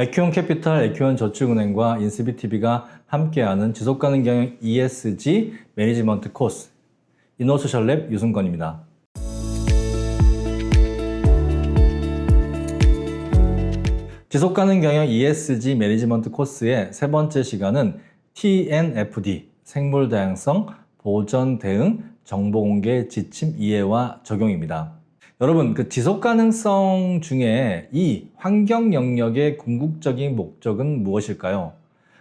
에큐온 캐피탈, 에큐온 저축은행과 인스비TV가 함께하는 지속가능 경영 ESG 매니지먼트 코스 이노소셜랩 유승건입니다. 지속가능 경영 ESG 매니지먼트 코스의 세 번째 시간은 TNFD 생물 다양성 보전 대응 정보 공개 지침 이해와 적용입니다. 여러분, 그 지속 가능성 중에 이 환경 영역의 궁극적인 목적은 무엇일까요?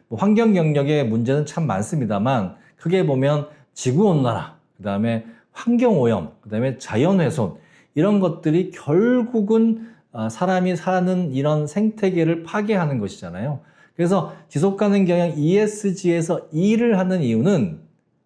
뭐 환경 영역의 문제는 참 많습니다만 크게 보면 지구 온난화, 그다음에 환경 오염, 그다음에 자연 훼손 이런 것들이 결국은 아, 사람이 사는 이런 생태계를 파괴하는 것이잖아요. 그래서 지속 가능 경영 ESG에서 일을 하는 이유는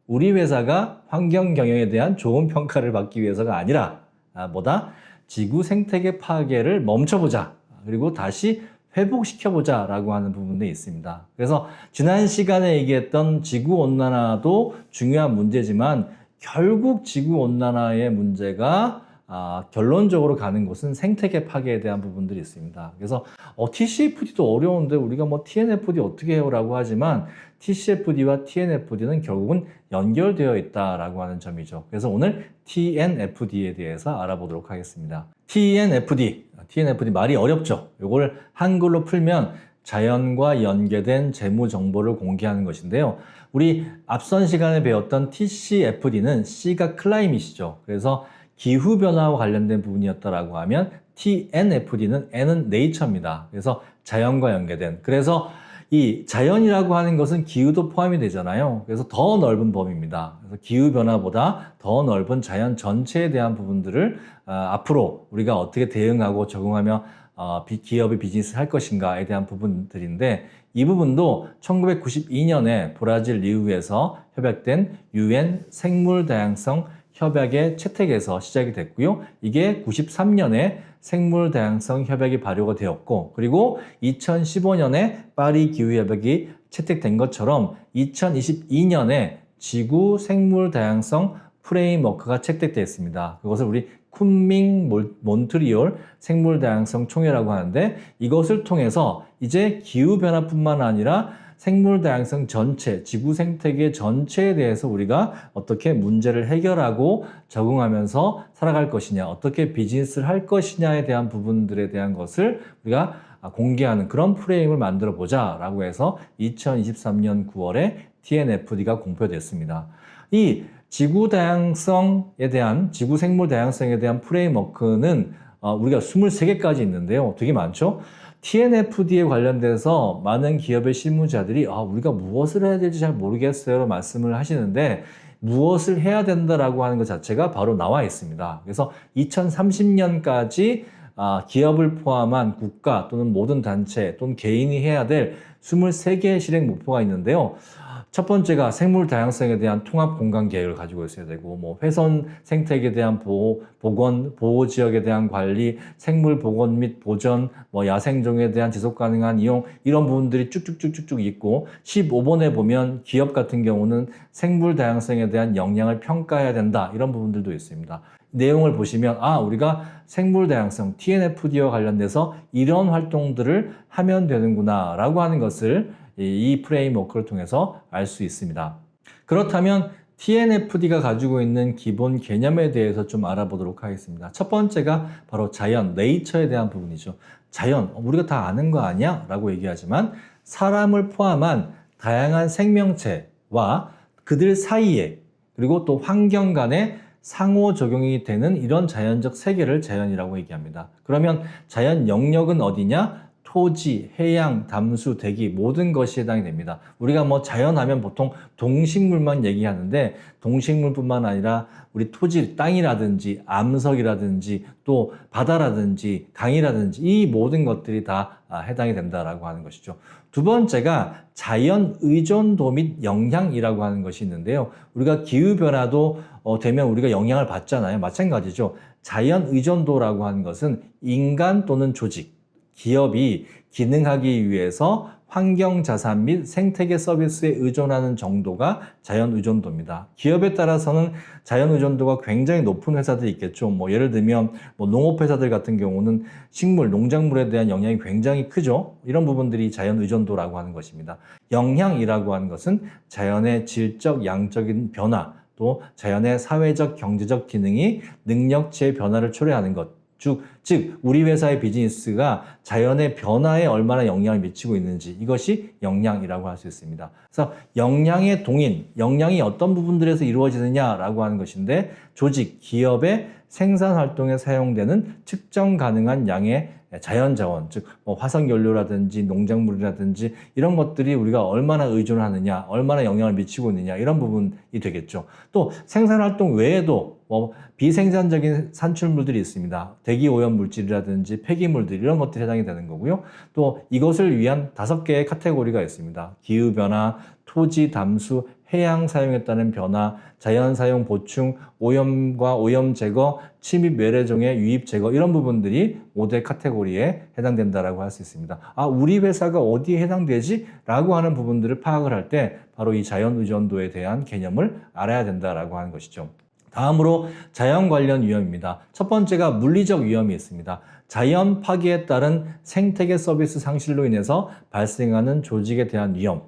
우리 회사가 환경 경영에 대한 좋은 평가를 받기 위해서가 아니라 아, 뭐다 지구 생태계 파괴를 멈춰보자 그리고 다시 회복시켜보자 라고 하는 부분도 있습니다. 그래서 지난 시간에 얘기했던 지구 온난화도 중요한 문제지만 결국 지구 온난화의 문제가 아, 결론적으로 가는 곳은 생태계 파괴에 대한 부분들이 있습니다. 그래서 어, TCFD도 어려운데 우리가 뭐 TNFD 어떻게 해요라고 하지만 TCFD와 TNFD는 결국은 연결되어 있다라고 하는 점이죠. 그래서 오늘 TNFD에 대해서 알아보도록 하겠습니다. TNFD, TNFD 말이 어렵죠. 이걸 한글로 풀면 자연과 연계된 재무 정보를 공개하는 것인데요. 우리 앞선 시간에 배웠던 TCFD는 C가 클라이밋이죠. 그래서 기후 변화와 관련된 부분이었다라고 하면 TNFD는 N은 네이처입니다. 그래서 자연과 연계된. 그래서 이 자연이라고 하는 것은 기후도 포함이 되잖아요. 그래서 더 넓은 범위입니다. 그래서 기후 변화보다 더 넓은 자연 전체에 대한 부분들을 어, 앞으로 우리가 어떻게 대응하고 적응하며 어, 비- 기업의 비즈니스를 할 것인가에 대한 부분들인데 이 부분도 1992년에 브라질 리우에서 협약된 UN 생물 다양성 협약의 채택에서 시작이 됐고요. 이게 93년에 생물 다양성 협약이 발효가 되었고 그리고 2015년에 파리 기후 협약이 채택된 것처럼 2022년에 지구 생물 다양성 프레임워크가 채택되었습니다. 그것을 우리 쿤밍 몰- 몬트리올 생물 다양성 총회라고 하는데 이것을 통해서 이제 기후 변화뿐만 아니라 생물 다양성 전체, 지구 생태계 전체에 대해서 우리가 어떻게 문제를 해결하고 적응하면서 살아갈 것이냐, 어떻게 비즈니스를 할 것이냐에 대한 부분들에 대한 것을 우리가 공개하는 그런 프레임을 만들어 보자라고 해서 2023년 9월에 TNFD가 공표됐습니다. 이 지구 다양성에 대한 지구 생물 다양성에 대한 프레임워크는 어, 우리가 23개까지 있는데요. 되게 많죠? TNFD에 관련돼서 많은 기업의 실무자들이 아, 우리가 무엇을 해야 될지 잘 모르겠어요. 말씀을 하시는데 무엇을 해야 된다라고 하는 것 자체가 바로 나와 있습니다. 그래서 2030년까지 아, 기업을 포함한 국가 또는 모든 단체 또는 개인이 해야 될 23개의 실행 목표가 있는데요. 첫 번째가 생물 다양성에 대한 통합 공간 계획을 가지고 있어야 되고, 뭐 훼손 생태계에 대한 보호, 복원, 보호 지역에 대한 관리, 생물 복원 및 보전, 뭐 야생종에 대한 지속 가능한 이용 이런 부분들이 쭉쭉쭉쭉쭉 있고, 15번에 보면 기업 같은 경우는 생물 다양성에 대한 역량을 평가해야 된다 이런 부분들도 있습니다. 내용을 보시면 아 우리가 생물 다양성 TNFD와 관련돼서 이런 활동들을 하면 되는구나라고 하는 것을 이, 이 프레임워크를 통해서 알 수 있습니다. 그렇다면 TNFD가 가지고 있는 기본 개념에 대해서 좀 알아보도록 하겠습니다. 첫 번째가 바로 자연, 네이처에 대한 부분이죠. 자연, 어, 우리가 다 아는 거 아니야? 라고 얘기하지만 사람을 포함한 다양한 생명체와 그들 사이에 그리고 또 환경 간의 상호작용이 되는 이런 자연적 세계를 자연이라고 얘기합니다. 그러면 자연 영역은 어디냐? 토지, 해양, 담수, 대기 모든 것이 해당이 됩니다. 우리가 뭐 자연하면 보통 동식물만 얘기하는데 동식물뿐만 아니라 우리 토지, 땅이라든지 암석이라든지 또 바다라든지 강이라든지 이 모든 것들이 다 아, 해당이 된다라고 하는 것이죠. 두 번째가 자연 의존도 및 영향이라고 하는 것이 있는데요. 우리가 기후 변화도 어, 되면 우리가 영향을 받잖아요. 마찬가지죠. 자연 의존도라고 하는 것은 인간 또는 조직 기업이 기능하기 위해서 환경 자산 및 생태계 서비스에 의존하는 정도가 자연 의존도입니다. 기업에 따라서는 자연 의존도가 굉장히 높은 회사들이 있겠죠. 뭐 예를 들면 뭐 농업 회사들 같은 경우는 식물, 농작물에 대한 영향이 굉장히 크죠. 이런 부분들이 자연 의존도라고 하는 것입니다. 영향이라고 하는 것은 자연의 질적, 양적인 변화, 또 자연의 사회적, 경제적 기능이 능력치의 변화를 초래하는 것. 즉, 즉, 우리 회사의 비즈니스가 자연의 변화에 얼마나 영향을 미치고 있는지 이것이 영향이라고 할 수 있습니다. 그래서 영향의 동인, 영향이 어떤 부분들에서 이루어지느냐라고 하는 것인데 조직, 기업의 생산 활동에 사용되는 측정 가능한 양의 자연 자원, 즉 뭐 화석 연료라든지 농작물이라든지 이런 것들이 우리가 얼마나 의존하느냐, 얼마나 영향을 미치고 있느냐 이런 부분이 되겠죠. 또 생산 활동 외에도 뭐 비생산적인 산출물들이 있습니다. 대기 오염 물질이라든지 폐기물들 이런 것들이 해당이 되는 거고요. 또 이것을 위한 다섯 개의 카테고리가 있습니다. 기후 변화, 토지 담수, 해양 사용에 따른 변화, 자연 사용 보충, 오염과 오염 제거, 침입 외래종의 유입 제거 이런 부분들이 5대 카테고리에 해당된다라고 할 수 있습니다. 아, 우리 회사가 어디에 해당되지? 라고 하는 부분들을 파악을 할 때 바로 이 자연 의존도에 대한 개념을 알아야 된다라고 하는 것이죠. 다음으로 자연 관련 위험입니다. 첫 번째가 물리적 위험이 있습니다. 자연 파괴에 따른 생태계 서비스 상실로 인해서 발생하는 조직에 대한 위험.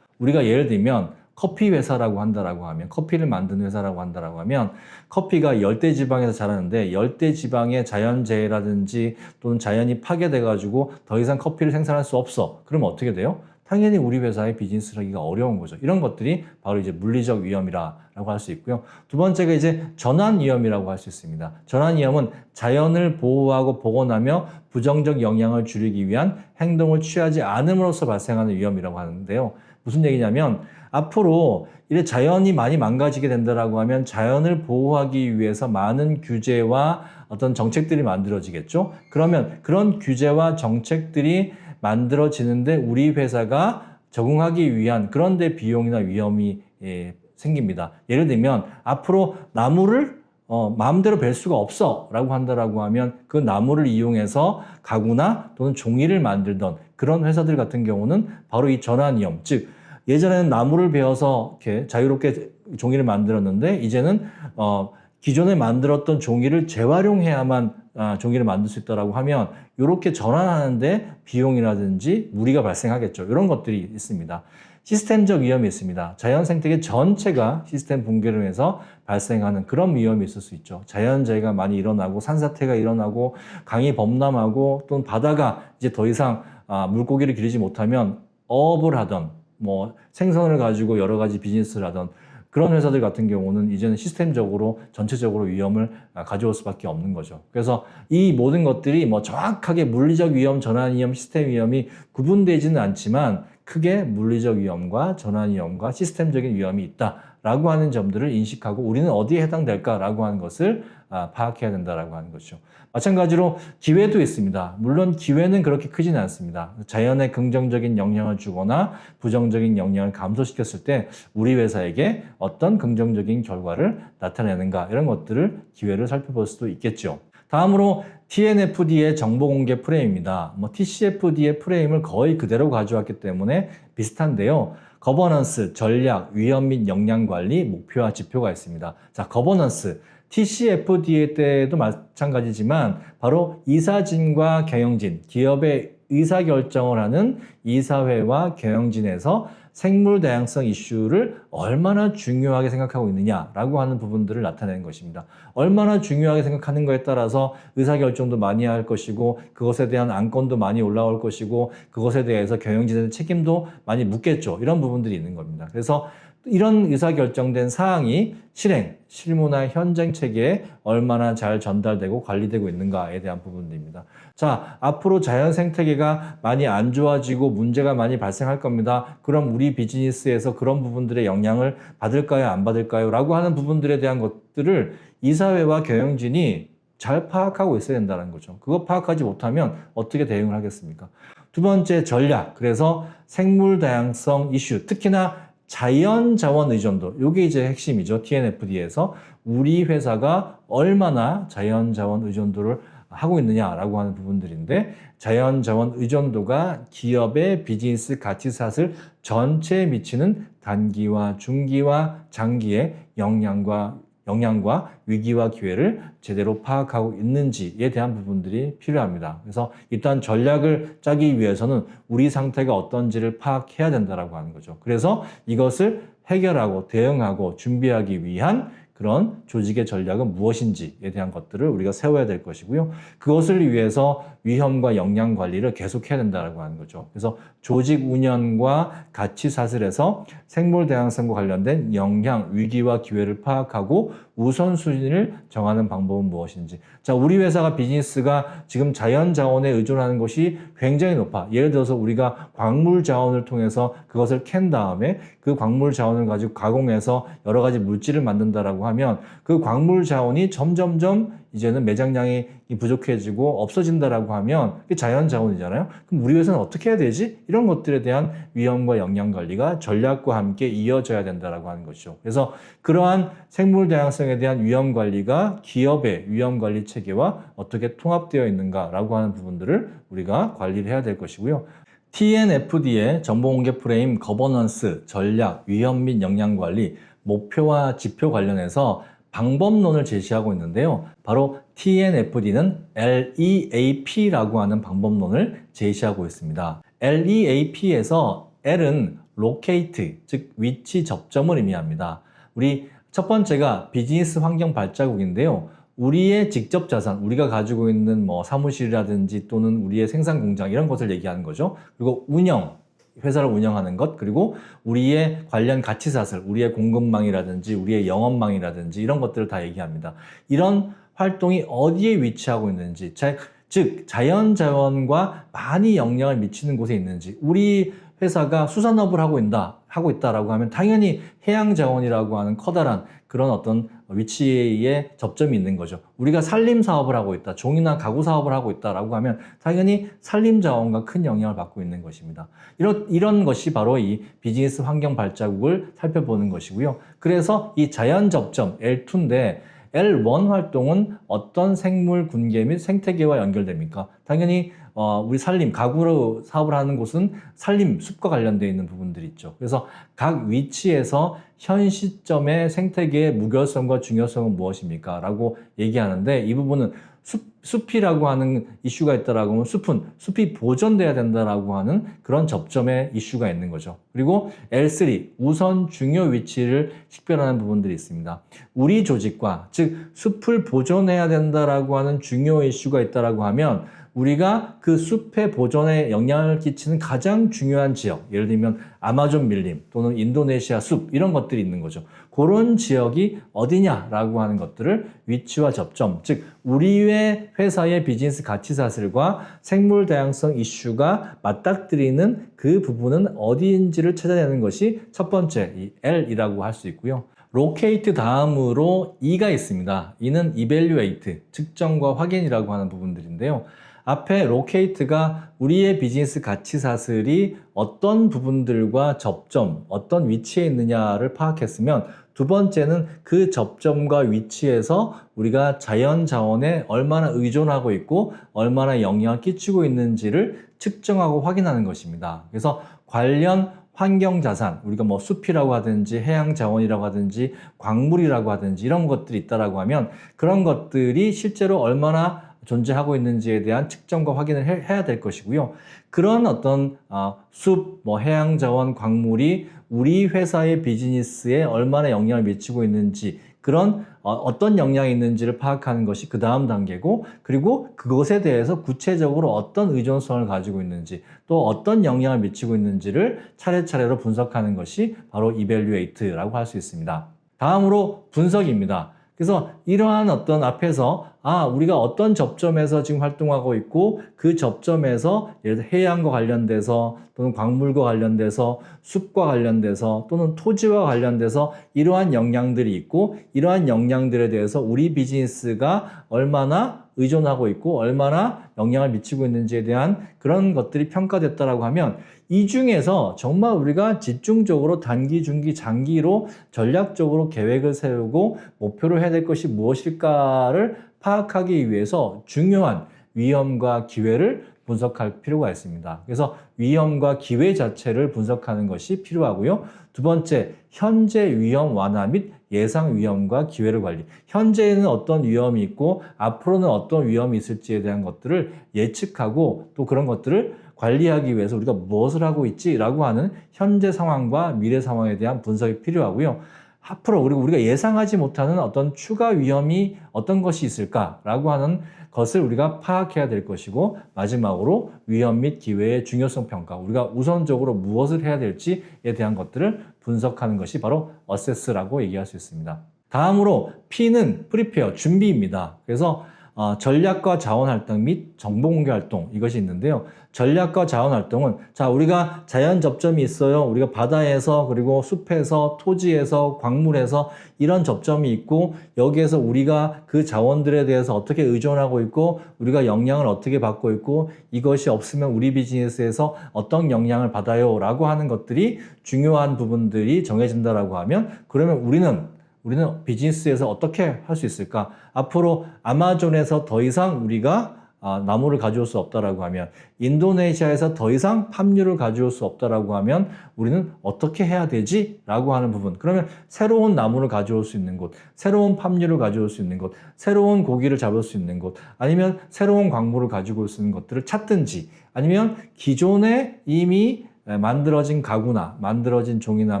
우리가 예를 들면 커피 회사라고 한다라고 하면 커피를 만드는 회사라고 한다라고 하면 커피가 열대 지방에서 자라는데 열대 지방의 자연재해라든지 또는 자연이 파괴돼 가지고 더 이상 커피를 생산할 수 없어. 그러면 어떻게 돼요? 당연히 우리 회사의 비즈니스를 하기가 어려운 거죠. 이런 것들이 바로 이제 물리적 위험이라고 할 수 있고요. 두 번째가 이제 전환 위험이라고 할 수 있습니다. 전환 위험은 자연을 보호하고 복원하며 부정적 영향을 줄이기 위한 행동을 취하지 않음으로써 발생하는 위험이라고 하는데요. 무슨 얘기냐면 앞으로 이래 자연이 많이 망가지게 된다라고 하면 자연을 보호하기 위해서 많은 규제와 어떤 정책들이 만들어지겠죠. 그러면 그런 규제와 정책들이 만들어지는데 우리 회사가 적응하기 위한 그런 데 비용이나 위험이 예, 생깁니다. 예를 들면 앞으로 나무를 어, 마음대로 벨 수가 없어 라고 한다라고 하면 그 나무를 이용해서 가구나 또는 종이를 만들던 그런 회사들 같은 경우는 바로 이 전환 위험, 즉 예전에는 나무를 베어서 이렇게 자유롭게 종이를 만들었는데 이제는 어, 기존에 만들었던 종이를 재활용해야만 아, 종이를 만들 수 있다라고 하면 이렇게 전환하는데 비용이라든지 무리가 발생하겠죠. 이런 것들이 있습니다. 시스템적 위험이 있습니다. 자연 생태계 전체가 시스템 붕괴로 해서 발생하는 그런 위험이 있을 수 있죠. 자연재해가 많이 일어나고 산사태가 일어나고 강이 범람하고 또는 바다가 이제 더 이상 아, 물고기를 기르지 못하면 어업을 하던 뭐 생선을 가지고 여러 가지 비즈니스를 하던 그런 회사들 같은 경우는 이제는 시스템적으로 전체적으로 위험을 아, 가져올 수밖에 없는 거죠. 그래서 이 모든 것들이 뭐 정확하게 물리적 위험, 전환 위험, 시스템 위험이 구분되지는 않지만 크게 물리적 위험과 전환 위험과 시스템적인 위험이 있다 라고 하는 점들을 인식하고 우리는 어디에 해당될까라고 하는 것을 아, 파악해야 된다라고 하는 것이죠. 마찬가지로 기회도 있습니다. 물론 기회는 그렇게 크지는 않습니다. 자연에 긍정적인 영향을 주거나 부정적인 영향을 감소시켰을 때 우리 회사에게 어떤 긍정적인 결과를 나타내는가 이런 것들을 기회를 살펴볼 수도 있겠죠. 다음으로 TNFD의 정보 공개 프레임입니다. 뭐 TCFD의 프레임을 거의 그대로 가져왔기 때문에 비슷한데요. 거버넌스, 전략, 위험 및 역량 관리, 목표와 지표가 있습니다. 자, 거버넌스. TCFD 때도 마찬가지지만 바로 이사진과 경영진, 기업의 의사결정을 하는 이사회와 경영진에서 생물 다양성 이슈를 얼마나 중요하게 생각하고 있느냐라고 하는 부분들을 나타내는 것입니다. 얼마나 중요하게 생각하는 것에 따라서 의사결정도 많이 할 것이고 그것에 대한 안건도 많이 올라올 것이고 그것에 대해서 경영진의 책임도 많이 묻겠죠. 이런 부분들이 있는 겁니다. 그래서 이런 의사결정된 사항이 실행, 실무나 현장 체계에 얼마나 잘 전달되고 관리되고 있는가에 대한 부분들입니다. 자, 앞으로 자연 생태계가 많이 안 좋아지고 문제가 많이 발생할 겁니다. 그럼 우리 비즈니스에서 그런 부분들의 영향을 받을까요? 안 받을까요? 라고 하는 부분들에 대한 것들을 이사회와 경영진이 잘 파악하고 있어야 된다는 거죠. 그거 파악하지 못하면 어떻게 대응을 하겠습니까? 두 번째 전략. 그래서 생물 다양성 이슈, 특히나 자연 자원 의존도. 이게 이제 핵심이죠. TNFD에서 우리 회사가 얼마나 자연 자원 의존도를 하고 있느냐라고 하는 부분들인데 자연 자원 의존도가 기업의 비즈니스 가치샷을 전체에 미치는 단기와 중기와 장기의 영향과 영향과 위기와 기회를 제대로 파악하고 있는지에 대한 부분들이 필요합니다. 그래서 일단 전략을 짜기 위해서는 우리 상태가 어떤지를 파악해야 된다라고 하는 거죠. 그래서 이것을 해결하고 대응하고 준비하기 위한 그런 조직의 전략은 무엇인지에 대한 것들을 우리가 세워야 될 것이고요. 그것을 위해서 위험과 역량 관리를 계속해야 된다고 하는 거죠. 그래서 조직 운영과 가치 사슬에서 생물 다양성과 관련된 영향, 위기와 기회를 파악하고 우선순위를 정하는 방법은 무엇인지. 자, 우리 회사가 비즈니스가 지금 자연 자원에 의존하는 것이 굉장히 높아. 예를 들어서 우리가 광물 자원을 통해서 그것을 캔 다음에 그 광물 자원을 가지고 가공해서 여러 가지 물질을 만든다라고 하면 그 광물 자원이 점점점 이제는 매장량이 부족해지고 없어진다라고 하면 그게 자연 자원이잖아요. 그럼 우리 회사는 어떻게 해야 되지? 이런 것들에 대한 위험과 영양 관리가 전략과 함께 이어져야 된다라고 하는 것이죠. 그래서 그러한 생물 다양성에 대한 위험 관리가 기업의 위험 관리 체계와 어떻게 통합되어 있는가라고 하는 부분들을 우리가 관리를 해야 될 것이고요. TNFD의 정보 공개 프레임 거버넌스, 전략, 위험 및 역량 관리, 목표와 지표 관련해서 방법론을 제시하고 있는데요. 바로 TNFD는 LEAP라고 하는 방법론을 제시하고 있습니다. LEAP에서 L은 locate, 즉 위치 접점을 의미합니다. 우리 첫 번째가 비즈니스 환경 발자국인데요. 우리의 직접 자산, 우리가 가지고 있는 뭐 사무실이라든지 또는 우리의 생산 공장 이런 것을 얘기하는 거죠. 그리고 운영, 회사를 운영하는 것, 그리고 우리의 관련 가치 사슬, 우리의 공급망이라든지 우리의 영업망이라든지 이런 것들을 다 얘기합니다. 이런 활동이 어디에 위치하고 있는지, 자- 즉 자연 자원과 많이 영향을 미치는 곳에 있는지, 우리 회사가 수산업을 하고 있다, 하고 있다라고 하면 당연히 해양 자원이라고 하는 커다란 그런 어떤 위치에 접점이 있는 거죠. 우리가 산림 사업을 하고 있다, 종이나 가구 사업을 하고 있다라고 하면 당연히 산림 자원과 큰 영향을 받고 있는 것입니다. 이런 이런 것이 바로 이 비즈니스 환경 발자국을 살펴보는 것이고요. 그래서 이 자연 접점 L2인데 L1 활동은 어떤 생물 군계 및 생태계와 연결됩니까? 당연히 어, 우리 산림, 가구로 사업을 하는 곳은 산림, 숲과 관련되어 있는 부분들이 있죠. 그래서 각 위치에서 현 시점의 생태계의 무결성과 중요성은 무엇입니까? 라고 얘기하는데 이 부분은 숲, 숲이라고 하는 이슈가 있다라고 하면 숲은 숲이 보존돼야 된다라고 하는 그런 접점의 이슈가 있는 거죠. 그리고 L3 우선 중요 위치를 식별하는 부분들이 있습니다. 우리 조직과 즉 숲을 보존해야 된다라고 하는 중요 이슈가 있다라고 하면 우리가 그 숲의 보존에 영향을 끼치는 가장 중요한 지역, 예를 들면 아마존 밀림 또는 인도네시아 숲 이런 것들이 있는 거죠. 그런 지역이 어디냐라고 하는 것들을 위치와 접점, 즉 우리의 회사의 비즈니스 가치 사슬과 생물 다양성 이슈가 맞닥뜨리는 그 부분은 어디인지를 찾아내는 것이 첫 번째 이 L이라고 할 수 있고요. 로케이트 다음으로 E가 있습니다. E는 evaluate, 측정과 확인이라고 하는 부분들인데요. 앞에 로케이트가 우리의 비즈니스 가치 사슬이 어떤 부분들과 접점, 어떤 위치에 있느냐를 파악했으면 두 번째는 그 접점과 위치에서 우리가 자연 자원에 얼마나 의존하고 있고 얼마나 영향을 끼치고 있는지를 측정하고 확인하는 것입니다. 그래서 관련 환경 자산, 우리가 뭐 숲이라고 하든지 해양 자원이라고 하든지 광물이라고 하든지 이런 것들이 있다라고 하면 그런 것들이 실제로 얼마나 존재하고 있는지에 대한 측정과 확인을 해, 해야 될 것이고요. 그런 어떤 어, 숲, 뭐 해양 자원, 광물이 우리 회사의 비즈니스에 얼마나 영향을 미치고 있는지 그런 어, 떤 영향이 있는지를 파악하는 것이 그 다음 단계고 그리고 그것에 대해서 구체적으로 어떤 의존성을 가지고 있는지 또 어떤 영향을 미치고 있는지를 차례차례로 분석하는 것이 바로 evaluate라고 할 수 있습니다. 다음으로 분석입니다. 그래서 이러한 어떤 앞에서 아 우리가 어떤 접점에서 지금 활동하고 있고 그 접점에서 예를 들어 해양과 관련돼서 또는 광물과 관련돼서 숲과 관련돼서 또는 토지와 관련돼서 이러한 영향들이 있고 이러한 영향들에 대해서 우리 비즈니스가 얼마나 의존하고 있고 얼마나 영향을 미치고 있는지에 대한 그런 것들이 평가됐다라고 하면 이 중에서 정말 우리가 집중적으로 단기, 중기, 장기로 전략적으로 계획을 세우고 목표로 해야 될 것이 무엇일까를 파악하기 위해서 중요한 위험과 기회를 분석할 필요가 있습니다. 그래서 위험과 기회 자체를 분석하는 것이 필요하고요. 두 번째, 현재 위험 완화 및 예상 위험과 기회를 관리. 현재에는 어떤 위험이 있고 앞으로는 어떤 위험이 있을지에 대한 것들을 예측하고 또 그런 것들을 관리하기 위해서 우리가 무엇을 하고 있지라고 하는 현재 상황과 미래 상황에 대한 분석이 필요하고요. 앞으로 그리고 우리가 예상하지 못하는 어떤 추가 위험이 어떤 것이 있을까라고 하는 것을 우리가 파악해야 될 것이고 마지막으로 위험 및 기회의 중요성 평가 우리가 우선적으로 무엇을 해야 될지에 대한 것들을 분석하는 것이 바로 어세스라고 얘기할 수 있습니다. 다음으로 P는 프리페어 준비입니다. 그래서 어, 전략과 자원 활동 및 정보 공개 활동 이것이 있는데요. 전략과 자원 활동은 자 우리가 자연 접점이 있어요. 우리가 바다에서 그리고 숲에서 토지에서 광물에서 이런 접점이 있고 여기에서 우리가 그 자원들에 대해서 어떻게 의존하고 있고 우리가 영향을 어떻게 받고 있고 이것이 없으면 우리 비즈니스에서 어떤 영향을 받아요라고 하는 것들이 중요한 부분들이 정해진다라고 하면 그러면 우리는 우리는 비즈니스에서 어떻게 할 수 있을까? 앞으로 아마존에서 더 이상 우리가 아, 나무를 가져올 수 없다라고 하면 인도네시아에서 더 이상 팜유를 가져올 수 없다라고 하면 우리는 어떻게 해야 되지? 라고 하는 부분. 그러면 새로운 나무를 가져올 수 있는 곳, 새로운 팜유를 가져올 수 있는 곳, 새로운 고기를 잡을 수 있는 곳, 아니면 새로운 광물을 가지고 올 수 있는 것들을 찾든지, 아니면 기존에 이미 예, 만들어진 가구나 만들어진 종이나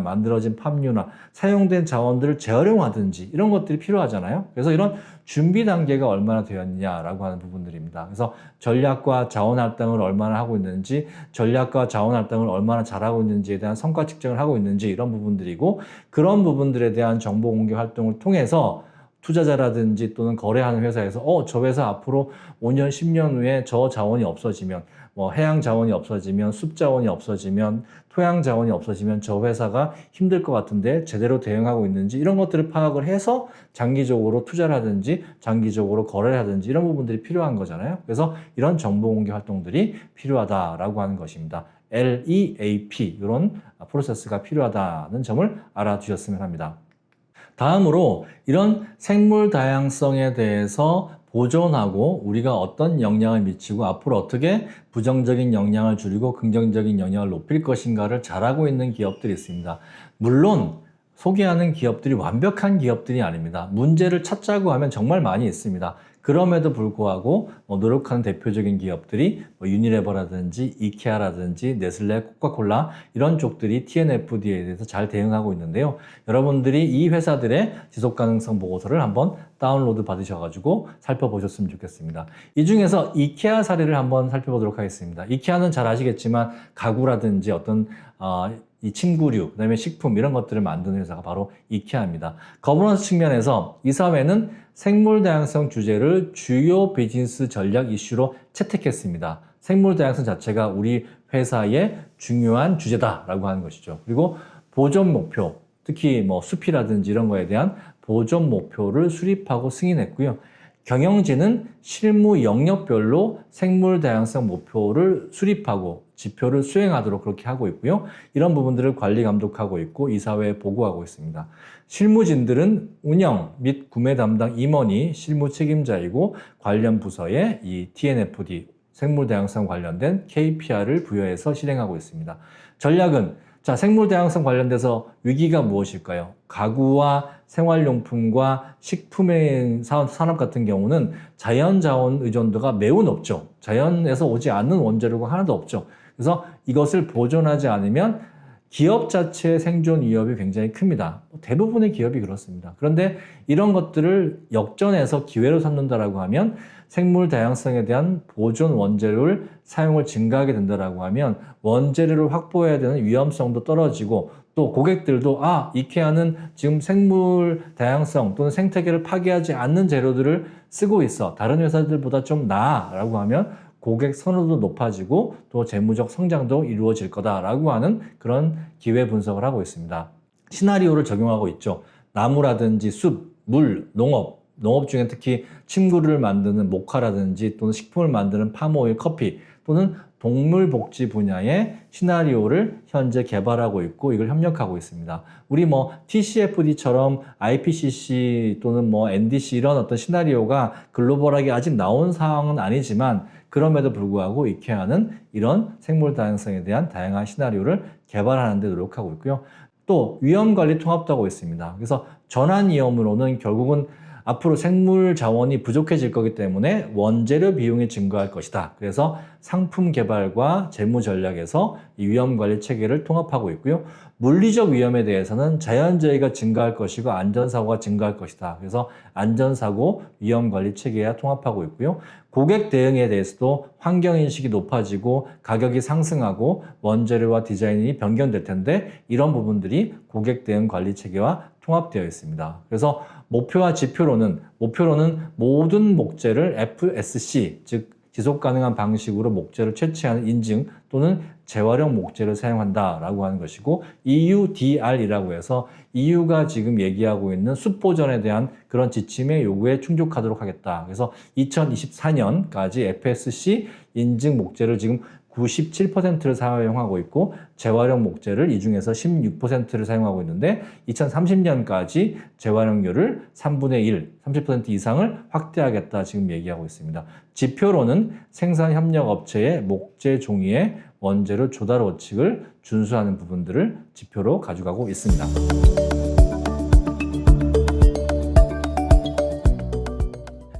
만들어진 팜유나 사용된 자원들을 재활용하든지 이런 것들이 필요하잖아요. 그래서 이런 준비 단계가 얼마나 되었느냐라고 하는 부분들입니다. 그래서 전략과 자원 할당을 얼마나 하고 있는지, 전략과 자원 할당을 얼마나 잘하고 있는지에 대한 성과 측정을 하고 있는지 이런 부분들이고 그런 부분들에 대한 정보 공개 활동을 통해서 투자자라든지 또는 거래하는 회사에서 어, 저 회사 앞으로 5년, 10년 후에 저 자원이 없어지면 뭐 해양 자원이 없어지면 숲 자원이 없어지면 토양 자원이 없어지면 저 회사가 힘들 것 같은데 제대로 대응하고 있는지 이런 것들을 파악을 해서 장기적으로 투자를 하든지 장기적으로 거래를 하든지 이런 부분들이 필요한 거잖아요. 그래서 이런 정보 공개 활동들이 필요하다라고 하는 것입니다. LEAP 이런 프로세스가 필요하다는 점을 알아두셨으면 합니다. 다음으로 이런 생물 다양성에 대해서 보존하고 우리가 어떤 영향을 미치고 앞으로 어떻게 부정적인 영향을 줄이고 긍정적인 영향을 높일 것인가를 잘하고 있는 기업들이 있습니다. 물론 소개하는 기업들이 완벽한 기업들이 아닙니다. 문제를 찾자고 하면 정말 많이 있습니다. 그럼에도 불구하고 뭐 노력하는 대표적인 기업들이 뭐 유니레버라든지 이케아라든지 네슬레, 코카콜라 이런 쪽들이 TNFD에 대해서 잘 대응하고 있는데요. 여러분들이 이 회사들의 지속 가능성 보고서를 한번 다운로드 받으셔가지고 살펴보셨으면 좋겠습니다. 이 중에서 이케아 사례를 한번 살펴보도록 하겠습니다. 이케아는 잘 아시겠지만 가구라든지 어떤 어, 이 침구류, 그다음에 식품 이런 것들을 만드는 회사가 바로 이케아입니다. 거버넌스 측면에서 이 사회는 생물 다양성 주제를 주요 비즈니스 전략 이슈로 채택했습니다. 생물 다양성 자체가 우리 회사의 중요한 주제다라고 하는 것이죠. 그리고 보존 목표, 특히 뭐 숲이라든지 이런 거에 대한 보존 목표를 수립하고 승인했고요. 경영진은 실무 영역별로 생물 다양성 목표를 수립하고 지표를 수행하도록 그렇게 하고 있고요. 이런 부분들을 관리 감독하고 있고 이사회에 보고하고 있습니다. 실무진들은 운영 및 구매 담당 임원이 실무 책임자이고 관련 부서에 이 TNFD 생물 다양성 관련된 KPI를 부여해서 실행하고 있습니다. 전략은 자, 생물 다양성 관련돼서 위기가 무엇일까요? 가구와 생활용품과 식품의 산업 같은 경우는 자연 자원 의존도가 매우 높죠. 자연에서 오지 않는 원재료가 하나도 없죠. 그래서 이것을 보존하지 않으면 기업 자체의 생존 위협이 굉장히 큽니다. 대부분의 기업이 그렇습니다. 그런데 이런 것들을 역전해서 기회로 삼는다라고 하면 생물 다양성에 대한 보존 원재료를 사용을 증가하게 된다라고 하면 원재료를 확보해야 되는 위험성도 떨어지고 또 고객들도 아 이케아는 지금 생물 다양성 또는 생태계를 파괴하지 않는 재료들을 쓰고 있어 다른 회사들보다 좀 나아라고 하면 고객 선호도 높아지고 또 재무적 성장도 이루어질 거다라고 하는 그런 기회 분석을 하고 있습니다. 시나리오를 적용하고 있죠. 나무라든지 숲, 물, 농업, 농업 중에 특히 침구를 만드는 목화라든지 또는 식품을 만드는 파모일, 커피 또는 동물 복지 분야의 시나리오를 현재 개발하고 있고 이걸 협력하고 있습니다. 우리 뭐 TCFD처럼 IPCC 또는 뭐 NDC 이런 어떤 시나리오가 글로벌하게 아직 나온 상황은 아니지만 그럼에도 불구하고 이케아는 이런 생물 다양성에 대한 다양한 시나리오를 개발하는 데 노력하고 있고요. 또 위험 관리 통합도 하고 있습니다. 그래서 전환 위험으로는 결국은 앞으로 생물 자원이 부족해질 거기 때문에 원재료 비용이 증가할 것이다. 그래서 상품 개발과 재무 전략에서 이 위험 관리 체계를 통합하고 있고요. 물리적 위험에 대해서는 자연재해가 증가할 것이고 안전사고가 증가할 것이다. 그래서 안전사고 위험 관리 체계와 통합하고 있고요. 고객 대응에 대해서도 환경 인식이 높아지고 가격이 상승하고 원재료와 디자인이 변경될 텐데 이런 부분들이 고객 대응 관리 체계와 통합되어 있습니다. 그래서 목표와 지표로는 목표로는 모든 목재를 FSC 즉 지속 가능한 방식으로 목재를 채취하는 인증 또는 재활용 목재를 사용한다라고 하는 것이고 EUDR이라고 해서 EU가 지금 얘기하고 있는 숲보전에 대한 그런 지침의 요구에 충족하도록 하겠다. 그래서 2024년까지 FSC 인증 목재를 지금 97%를 사용하고 있고 재활용 목재를 이 중에서 16%를 사용하고 있는데 2030년까지 재활용률을 3분의 1, 30% 이상을 확대하겠다 지금 얘기하고 있습니다. 지표로는 생산 협력 업체의 목재 종이의 원재료 조달 원칙을 준수하는 부분들을 지표로 가져가고 있습니다.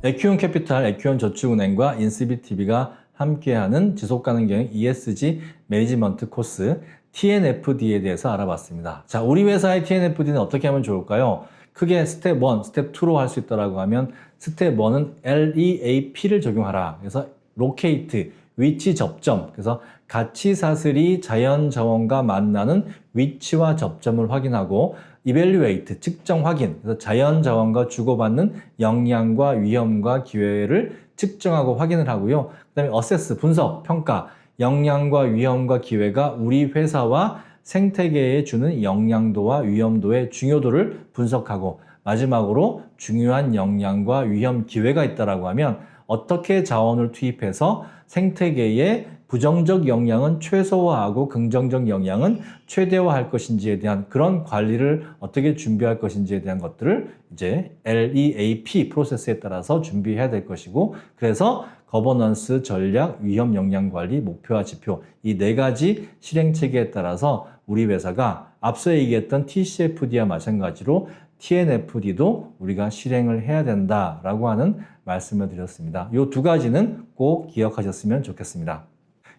에큐온 캐피탈, 에큐온 저축은행과 인시비TV가 함께하는 지속가능경 ESG 매니지먼트 코스 TNFD에 대해서 알아봤습니다. 자, 우리 회사의 TNFD는 어떻게 하면 좋을까요? 크게 스텝 1, 스텝 2로 할 수 있다고 하면 스텝 1은 LEAP를 적용하라. 그래서 로케이트, 위치 접점. 그래서 가치 사슬이 자연 자원과 만나는 위치와 접점을 확인하고 이벨리웨이트 측정 확인. 그래서 자연 자원과 주고받는 영향과 위험과 기회를 측정하고 확인을 하고요. 그다음에 어세스 분석, 평가. 영향과 위험과 기회가 우리 회사와 생태계에 주는 영향도와 위험도의 중요도를 분석하고 마지막으로 중요한 영향과 위험 기회가 있다라고 하면 어떻게 자원을 투입해서 생태계에 부정적 영향은 최소화하고 긍정적 영향은 최대화할 것인지에 대한 그런 관리를 어떻게 준비할 것인지에 대한 것들을 이제 LEAP 프로세스에 따라서 준비해야 될 것이고 그래서 거버넌스 전략, 위험 영향 관리, 목표와 지표 이 네 가지 실행 체계에 따라서 우리 회사가 앞서 얘기했던 TCFD와 마찬가지로 TNFD도 우리가 실행을 해야 된다라고 하는 말씀을 드렸습니다. 이 두 가지는 꼭 기억하셨으면 좋겠습니다.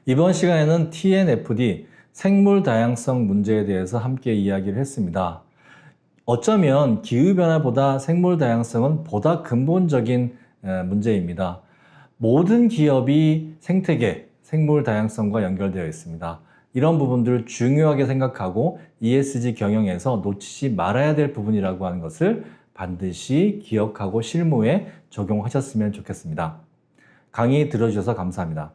이번 시간에는 TNFD 생물 다양성 문제에 대해서 함께 이야기를 했습니다. 어쩌면 기후변화보다 생물 다양성은 보다 근본적인 문제입니다. 모든 기업이 생태계, 생물 다양성과 연결되어 있습니다. 이런 부분들을 중요하게 생각하고 ESG 경영에서 놓치지 말아야 될 부분이라고 하는 것을 반드시 기억하고 실무에 적용하셨으면 좋겠습니다. 강의 들어주셔서 감사합니다.